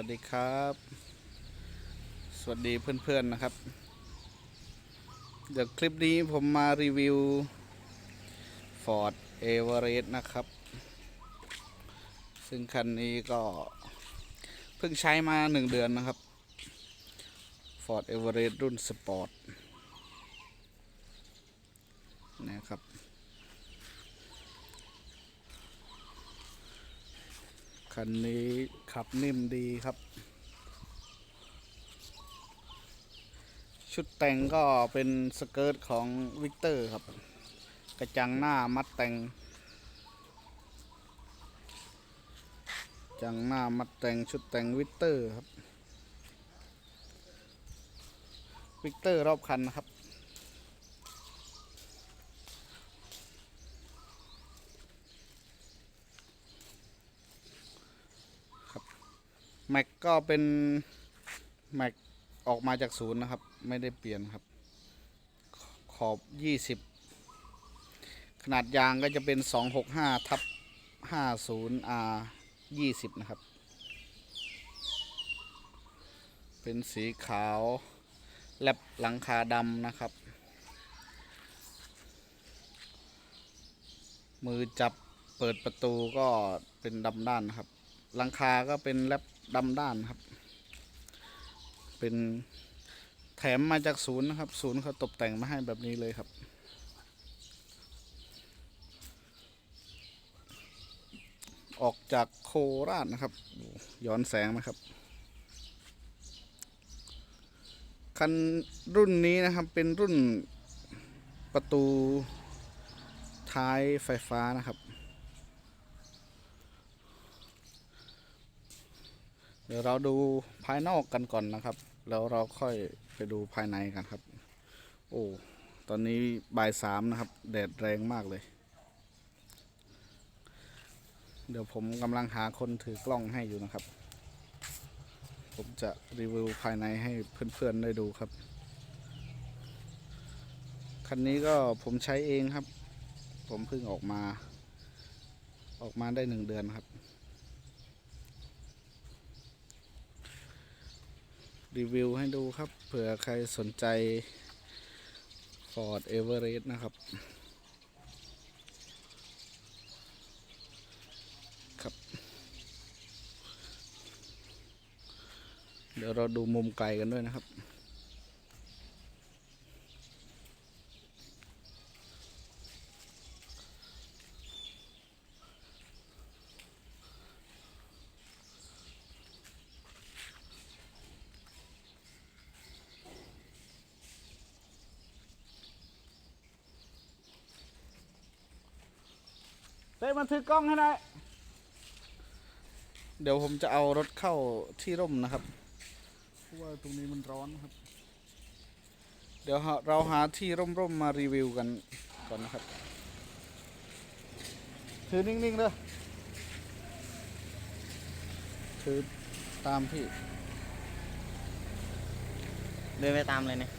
วัสดีครับ สวัสดีเพื่อนๆนะครับ เดี๋ยวคลิปนี้ผมมารีวิว Ford Everest นะครับ ซึ่งคันนี้ก็ เพิ่งใช้มาหนึ่งเดือนนะครับ Ford Everest รุ่นสปอร์ตนะครับ คันนี้ขับนิ่มดีครับ ชุดแต่งก็เป็นสเกิร์ตของวิกเตอร์ครับ กระจังหน้ามัดแต่ง จังหน้ามัดแต่งชุดแต่งวิกเตอร์ครับ วิกเตอร์รอบคันนะครับ ม็กก็เป็นแม็กออกมาจากศูนย์นะครับ ไม่ได้เปลี่ยนครับ ขอบ20ขนาดยางก็จะเป็น265ทับ50 R 20นะครับ เป็นสีขาวแลบหลังคาดำนะครับ มือจับเปิดประตูก็เป็นดำด้านนะครับหลังคาก็เป็นแลบ ดำด้านครับ เป็นแถมมาจากศูนย์นะครับ ศูนย์เขาตกแต่งมาให้แบบนี้เลยครับ ออกจากโคราชนะครับ ย้อนแสงไหมครับ คันรุ่นนี้นะครับเป็นรุ่นประตูท้ายไฟฟ้านะครับ เดี๋ยวเราดูภายนอกกันก่อนนะครับ แล้วเราค่อยไปดูภายในกันครับ โอ้ตอนนี้บ่ายสามนะครับ แดดแรงมากเลย เดี๋ยวผมกำลังหาคนถือกล้องให้อยู่นะครับ ผมจะรีวิวภายในให้เพื่อนๆได้ดูครับ คันนี้ก็ผมใช้เองครับ ผมเพิ่งออกมา ออกมาได้หนึ่งเดือนครับ รีวิวให้ดูครับ เผื่อใครสนใจ Ford Everest นะครับ ครับ เดี๋ยวเราดูมุมไกลกันด้วยนะครับ เต้มาถือกล้องให้หน่อยเดี๋ยวผมจะเอารถเข้าที่ร่มนะครับ เพราะว่าตรงนี้มันร้อนครับ เดี๋ยวหาเราหาที่ร่มๆมารีวิวกันก่อนนะครับ ถือนิ่งๆเด้อถือตามที่ เดินไปตามเลยเนี่ย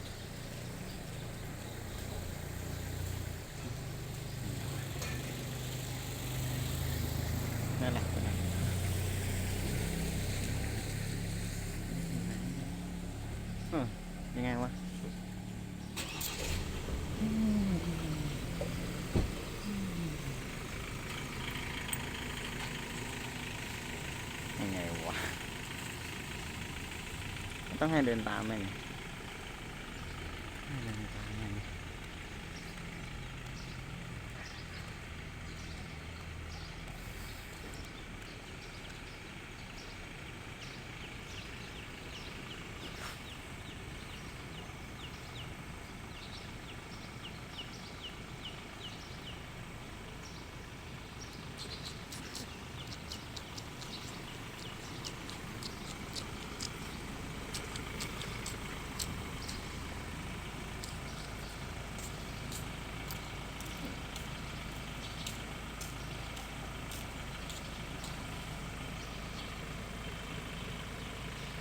นั่นแหละเออยังไงวะ ยังไงวะ ต้องให้เดินตามแม่งนี่ยให้เดินตามไหมเนี่ย เ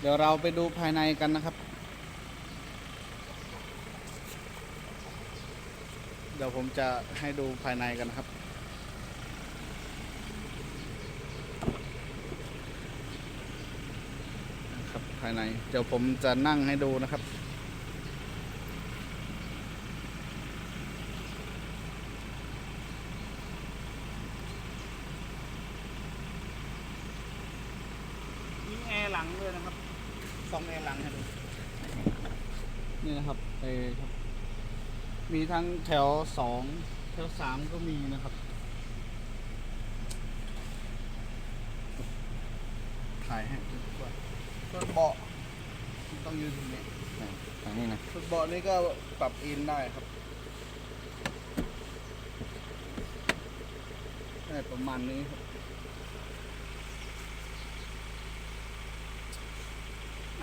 ดี๋ยวเราไปดูภายในกันนะครับ เดี๋ยวผมจะให้ดูภายในกันนะครับ ครับภายใน เดี๋ยวผมจะนั่งให้ดูนะครับ มีแอร์หลังด้วยนะครับ สองแอร์หลังให้ดูนี่นะครับเอครับ มีทั้งแถวสองแถวสามก็มีนะครับ ถ่ายให้ดูก่อนส่วนเบาะต้องยืนตรงนี้ทางนี้นะส่วนเบาะนี่ก็ปรับอินได้ครับได้ประมาณนี้ครับ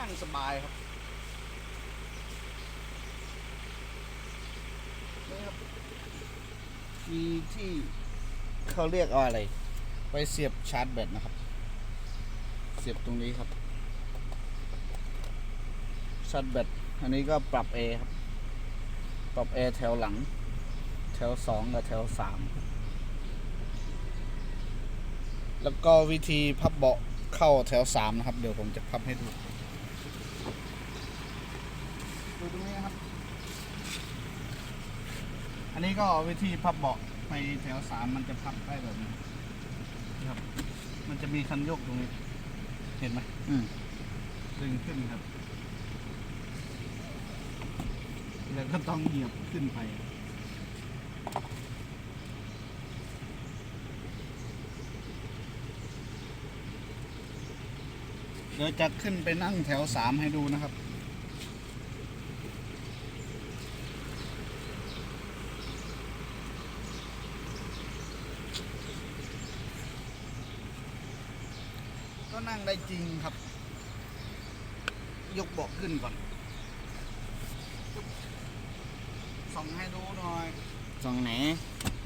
นั่งสบายครับนี่ครับมีที่เขาเรียกว่าอะไร ไปเสียบชาร์จแบตนะครับ เสียบตรงนี้ครับ ชาร์จแบต อันนี้ก็ปรับเอครับ ปรับเอแถวหลัง แถวสองกับแถวสามแล้วก็วิธีพับเบาะเข้าแถวสามนะครับ เดี๋ยวผมจะพับให้ดู ดูตรงนี้นะครับ อันนี้ก็วิธีพับเบาะไปแถวสามมันจะพับได้แบบนี้นะครับ มันจะมีคันโยกตรงนี้ เห็นไหมอืมดึงขึ้นครับ แล้วก็ต้องเหยียบขึ้นไปเดี๋ยวจะขึ้นไปนั่งแถวสามให้ดูนะครับ ได้จริงครับ ยกเบาะขึ้นก่อนส่องให้ดูหน่อยตรงไหน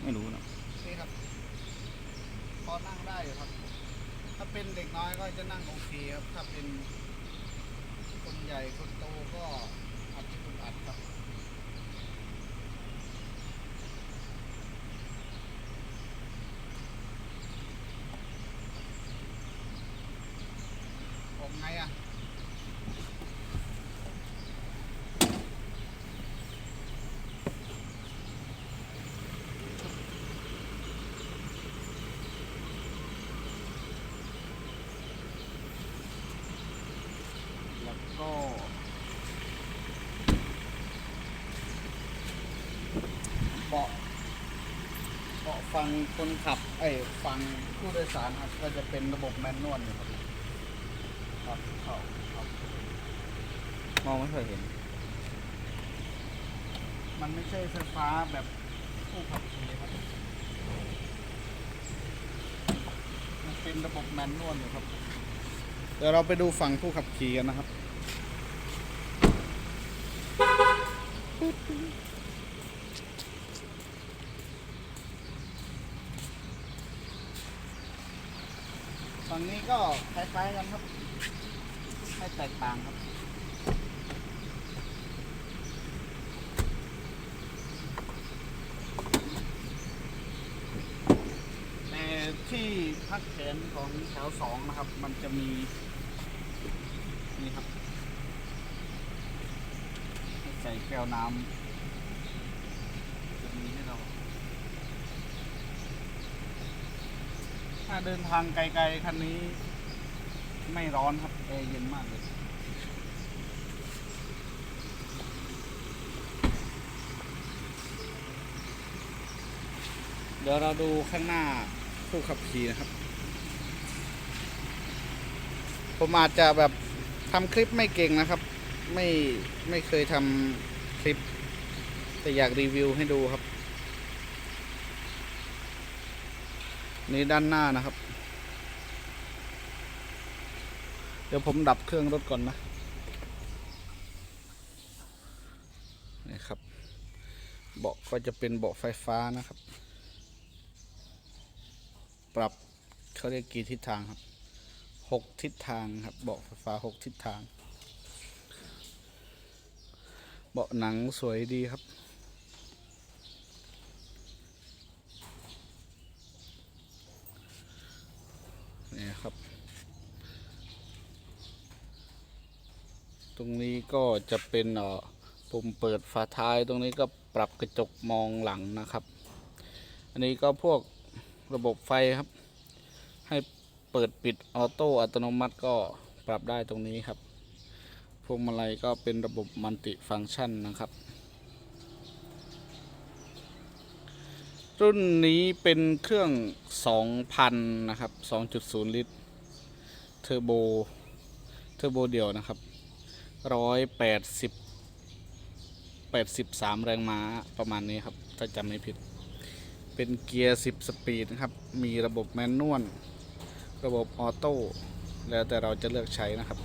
ไม่รู้นะนี่ครับ พอนั่งได้อยู่ครับ ถ้าเป็นเด็กน้อยก็จะนั่งโอเคครับ ถ้าเป็นคนใหญ่คนโตก็อาจจะอึดอัดครับ ออกไงอะ แล้ว ก็เบาะเบาะฟังคนขับ เอ้ยฟังผู้โดยสารครับ ก็จะเป็นระบบแมนนวลอยู่ครับครับเข้าครับมองไม่เคยเห็น มันไม่ใช่ไฟฟ้าแบบผู้ขับขี่ครับมันเป็นระบบแมนนวลอยู่ครับ เดี๋ยวเราไปดูฝั่งผู้ขับขี่กันนะครับ ฝั่งนี้ก็คล้ายๆกันครับไม่แตกต่างครับ แต่ที่พักแขนของแถวสองนะครับ มันจะมี นี่ครับ ส่แก้วน้ำจะมีให้เรา ถ้าเดินทางไกลๆคันนี้ ไม่ร้อนครับแอร์เย็นมากเลยเดี๋ยวเราดูข้างหน้าผู้ขับขี่นะครับ ผมอาจจะแบบทำคลิปไม่เก่งนะครับ ไม่ไม่เคยทำคลิป แต่อยากรีวิวให้ดูครับ นี่ด้านหน้านะครับ เดี๋ยวผมดับเครื่องรถก่อนนะนี่ครับ เบาะก็จะเป็นเบาะไฟฟ้านะครับ ปรับเขาเรียกกี่ทิศทางครับหกทิศทางครับเบาะไฟฟ้าหกทิศทาง เบาะหนังสวยดีครับ นี่ครับ ตรงนี้ก็จะเป็นเอ่อปุ่มเปิดฝาท้ายตรงนี้ก็ปรับกระจกมองหลังนะครับ อันนี้ก็พวกระบบไฟครับ ให้เปิดปิดออโต้อัตโนมัติก็ปรับได้ตรงนี้ครับ พวงมาลัยก็เป็นระบบมัลติฟังก์ชันนะครับ รุ่นนี้เป็นเครื่อง 2,000 นะครับ 2.0 ลิตร เทอร์โบ เทอร์โบเดียวนะครับ 180 83 แรงม้าประมาณนี้ครับ ถ้าจำไม่ผิด เป็นเกียร์ 10 สปีดนะครับ มีระบบแมนนวล ระบบออโต้ แล้วแต่เราจะเลือกใช้นะครับ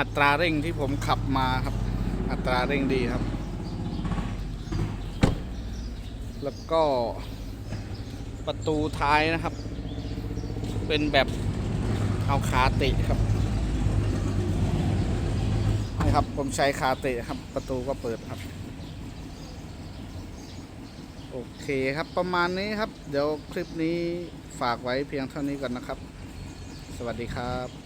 อัตราเร่งที่ผมขับมาครับ อัตราเร่งดีครับ แล้วก็ประตูท้ายนะครับ เป็นแบบเอาขาเตะครับนี่ครับ ผมใช้ขาเตะครับ ประตูก็เปิดครับ โอเคครับประมาณนี้ครับ เดี๋ยวคลิปนี้ฝากไว้เพียงเท่านี้ก่อนนะครับ สวัสดีครับ